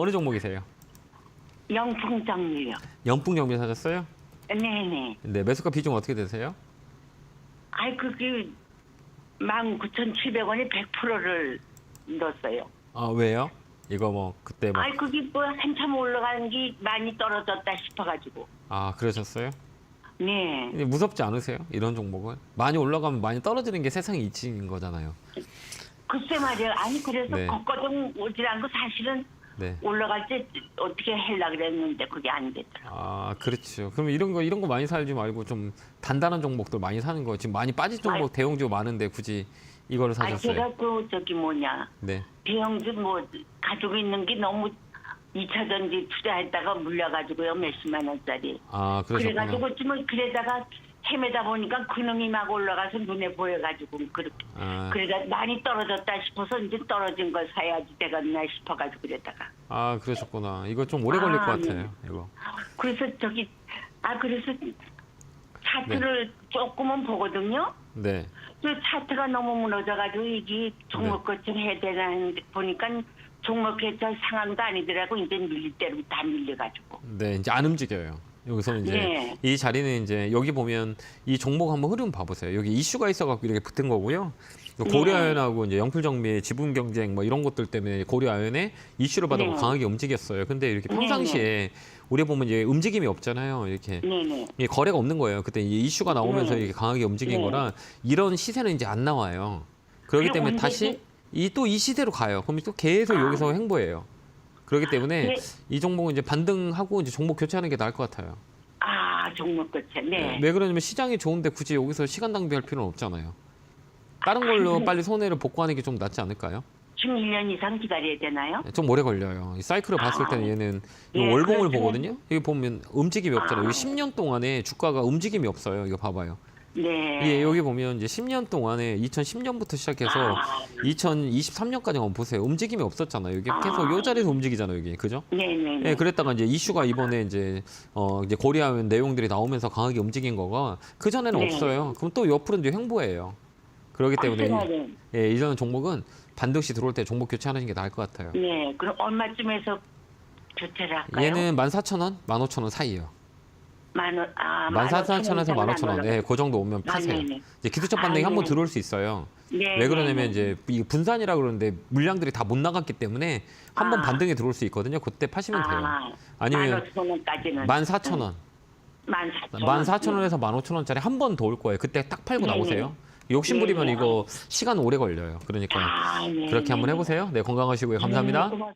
어느 종목이세요? 영풍 정리요. 연풍 정비 사셨어요? 네네. 네, 매수가 비중 어떻게 되세요? 아이 그게 19,700원에 100%를 넣었어요. 아, 왜요? 이거 뭐 그때 뭐 아이 그게 뭐 한참 올라가는 게 많이 떨어졌다 싶어가지고. 아, 그러셨어요? 네. 근데 무섭지 않으세요? 이런 종목은 많이 올라가면 많이 떨어지는 게 세상의 이치인 거잖아요. 글쎄 말이야. 아니 그래서 네. 걷거든 오지란 거 사실은 네. 올라갈 때 어떻게 하려 그랬는데 그게 안 됐더라. 아, 그렇죠. 그럼 이런 거 이런 거 많이 살지 말고 좀 단단한 종목들 많이 사는 거. 지금 많이 빠진 종목 대형주 많은데 굳이 이거를 아 사셨어요. 제가 그 저기 뭐냐 네. 대형주 뭐 가지고 있는 게 너무 2차 전지 투자했다가 물려가지고요 몇십만 원짜리. 아, 그러셨구나. 그래가지고 지금 그래다가 헤매다 보니까 근음이 막 올라가서 눈에 보여가지고 그렇게 아, 그래가 많이 떨어졌다 싶어서 이제 떨어진 걸 사야지 되겠나 싶어가지고 그랬다가 아, 그러셨구나. 이거 좀 오래 걸릴 아, 것 네. 같아요. 이거. 그래서 저기 아 그래서 차트를 조금은 보거든요. 네. 그 차트가 너무 무너져가지고 이게 종목 네. 거좀 해야 되나 보니까 종목 개체 상황도 아니더라고 이제 밀릴 대로 다 밀려가지고. 네, 이제 안 움직여요. 여기서는 이제 네. 이 자리는 이제 여기 보면 이 종목 한번 흐름 봐보세요. 여기 이슈가 있어갖고 이렇게 붙은 거고요. 또 네. 고려아연하고 이제 영풀정비, 지분 경쟁 뭐 이런 것들 때문에 고려아연에 이슈를 받아고 네. 강하게 움직였어요. 근데 이렇게 네, 평상시에 우리 보면 이제 움직임이 없잖아요. 이렇게. 이게 거래가 없는 거예요. 그때 이 이슈가 나오면서 네. 이렇게 강하게 움직인 네. 거라 이런 시세는 이제 안 나와요. 그렇기 때문에? 다시 이 또이 시세로 가요. 그럼 또 계속 여기서 횡보해요. 그렇기 때문에 네. 이 종목은 이제 반등하고 이제 종목 교체하는 게 나을 것 같아요. 아 종목 거체. 네. 왜 그러냐면 시장이 좋은데 굳이 여기서 시간 낭비할 필요는 없잖아요. 다른 걸로 빨리 손해를 복구하는 게 좀 낫지 않을까요? 지금 1년 이상 기다려야 되나요? 좀 오래 걸려요. 이 사이클을 봤을 때는 얘는 이 예, 월봉을 그렇죠. 보거든요. 여기 보면 움직임이 없잖아요. 아. 여기 10년 동안에 주가가 움직임이 없어요. 이거 봐봐요. 네. 예, 여기 보면 이제 10년 동안에 2010년부터 시작해서 아, 2023년까지 한번 보세요. 움직임이 없었잖아요. 이게 아. 계속 요 자리에서 움직이잖아요. 여기 그죠? 네네. 예, 그랬다가 이제 이슈가 이번에 이제 어 이제 고려하면 내용들이 나오면서 강하게 움직인 거가 그 전에는 네. 없어요. 그럼 또 옆으로 이제 횡보해요. 그렇기 때문에 이- 예, 이전 종목은 반드시 들어올 때 종목 교체하는 게 나을 것 같아요. 네. 그럼 얼마쯤에서 교체를 할까요? 얘는 14,000원, 15,000원 사이요. 만 원, 아, 14,000원에서 15,000원. 예, 그 정도 오면 아, 파세요. 네네. 이제 기술적 아, 반등이 한번 네. 들어올 수 있어요. 네. 왜 그러냐면 네, 네. 이제 이 분산이라 그러는데 물량들이 다 못 나갔기 때문에 한번 아. 반등이 들어올 수 있거든요. 그때 파시면 돼요. 아, 아니면 15,000원까지는. 14,000원, 14,000원. 14,000원에서 15,000원짜리 한 번 더 올 거예요. 그때 딱 팔고 네네. 나오세요. 욕심 부리면 네네. 이거 시간 오래 걸려요. 그러니까 아, 네, 그렇게 한번 네. 해보세요. 네, 건강하시고요. 네, 감사합니다. 고맙습니다.